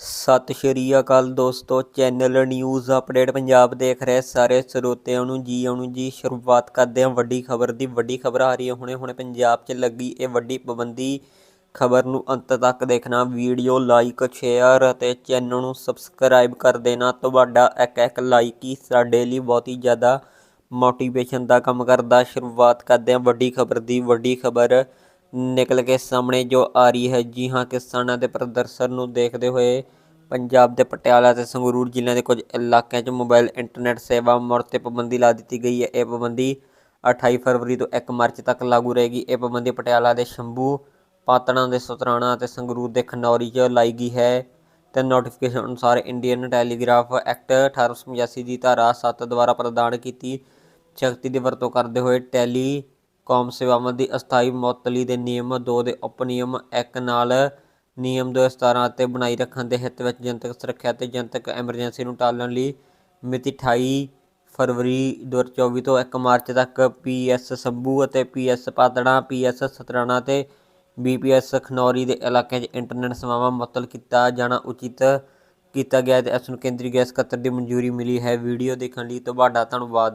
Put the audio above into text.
ਸਤਿ ਸ਼੍ਰੀ ਅਕਾਲ ਦੋਸਤੋ, channel news update Punjab ਦੇਖ ਰਹੇ ਸਾਰੇ ਸਰੋਤਿਆਂ ਨੂੰ ਜੀ ਆਉਣ ਜੀ ਸ਼ੁਰੂਆਤ ਕਰਦੇ ਹਾਂ। ਵੱਡੀ ਖਬਰ ਦੀ ਵੱਡੀ ਖਬਰ ਆ ਰਹੀ ਹੈ। ਹੁਣੇ ਹੁਣੇ ਪੰਜਾਬ 'ਚ ਲੱਗੀ ਇਹ ਵੱਡੀ ਪਾਬੰਦੀ। ਖਬਰ ਨੂੰ ਅੰਤ ਤੱਕ ਦੇਖਣਾ, ਵੀਡੀਓ ਲਾਈਕ, ਸ਼ੇਅਰ ਅਤੇ ਚੈਨਲ ਨੂੰ ਸਬਸਕ੍ਰਾਈਬ ਕਰ ਦੇਣਾ। ਤੁਹਾਡਾ ਇੱਕ ਇੱਕ ਲਾਈਕ ਹੀ ਸਾਡੇ ਲਈ ਬਹੁਤ ਹੀ ਜ਼ਿਆਦਾ ਮੋਟੀਵੇਸ਼ਨ ਦਾ ਕੰਮ ਕਰਦਾ। ਸ਼ੁਰੂਆਤ ਕਰਦੇ ਹਾਂ ਵੱਡੀ ਖਬਰ ਦੀ। ਵੱਡੀ ਖਬਰ ਨਿਕਲ ਕੇ ਸਾਹਮਣੇ ਜੋ ਆ ਰਹੀ ਹੈ, ਜੀ ਹਾਂ, ਕਿਸਾਨਾਂ ਦੇ ਪ੍ਰਦਰਸ਼ਨ ਨੂੰ ਦੇਖਦੇ ਹੋਏ ਪੰਜਾਬ ਦੇ ਪਟਿਆਲਾ ਤੇ ਸੰਗਰੂਰ ਜ਼ਿਲ੍ਹਿਆਂ ਦੇ ਕੁਝ ਇਲਾਕਿਆਂ 'ਚ ਮੋਬਾਈਲ ਇੰਟਰਨੈਟ ਸੇਵਾ ਮੁੜ ਤੇ ਪਾਬੰਦੀ ਲਾ ਦਿੱਤੀ ਗਈ ਹੈ। ਇਹ ਪਾਬੰਦੀ 28 ਫਰਵਰੀ ਤੋਂ 1 ਮਾਰਚ ਤੱਕ ਲਾਗੂ ਰਹੇਗੀ। ਇਹ ਪਾਬੰਦੀ ਪਟਿਆਲਾ ਦੇ ਸ਼ੰਭੂ ਪਾਤਣਾ ਦੇ ਸਤਰਾਣਾ ਅਤੇ ਸੰਗਰੂਰ ਦੇ ਖਨੌਰੀ 'ਚ ਲਾਈ ਗਈ ਹੈ ਤੇ ਨੋਟੀਫਿਕੇਸ਼ਨ ਅਨੁਸਾਰ ਇੰਡੀਅਨ ਟੈਲੀਗ੍ਰਾਫ ਐਕਟ 1885 ਦੀ ਧਾਰਾ 7 ਦੁਆਰਾ ਪ੍ਰਦਾਨ ਕੀਤੀ, ਸ਼ਕਤੀ ਦੀ ਵਰਤੋਂ ਕਰਦੇ ਹੋਏ ਟੈਲੀ ਕੌਮ ਸੇਵਾਵਾਂ ਦੀ ਅਸਥਾਈ ਮੁਅੱਤਲੀ ਦੇ ਨਿਯਮ 2 ਦੇ ਉਪ ਨਿਯਮ 1 ਨਾਲ ਨਿਯਮ 217 ਅਤੇ ਬਣਾਈ ਰੱਖਣ ਦੇ ਹਿੱਤ ਵਿੱਚ ਜਨਤਕ ਸੁਰੱਖਿਆ ਤੇ ਜਨਤਕ ਐਮਰਜੈਂਸੀ ਨੂੰ ਟਾਲਣ ਲਈ ਮਿਤੀ 28 ਫਰਵਰੀ 2024 ਤੋਂ 1 ਮਾਰਚ ਤੱਕ ਪੀਐਸ ਸੰਭੂ ਅਤੇ ਪੀਐਸ ਪਾਤੜਾ ਪੀਐਸ ਸਤਰਾਣਾ ਤੇ ਬੀਪੀਐਸ ਖਨੌਰੀ ਦੇ ਇਲਾਕਿਆਂ 'ਚ ਇੰਟਰਨੈਟ ਸੇਵਾਵਾਂ ਮੁਅੱਤਲ ਕੀਤਾ ਜਾਣਾ ਉਚਿਤ ਕੀਤਾ ਗਿਆ ਤੇ ਇਸ ਨੂੰ ਕੇਂਦਰੀ ਗੈਸ ਸਕੱਤਰ ਦੀ ਮਨਜ਼ੂਰੀ ਮਿਲੀ ਹੈ। ਵੀਡੀਓ ਦੇਖਣ ਲਈ ਤੁਹਾਡਾ ਧੰਨਵਾਦ।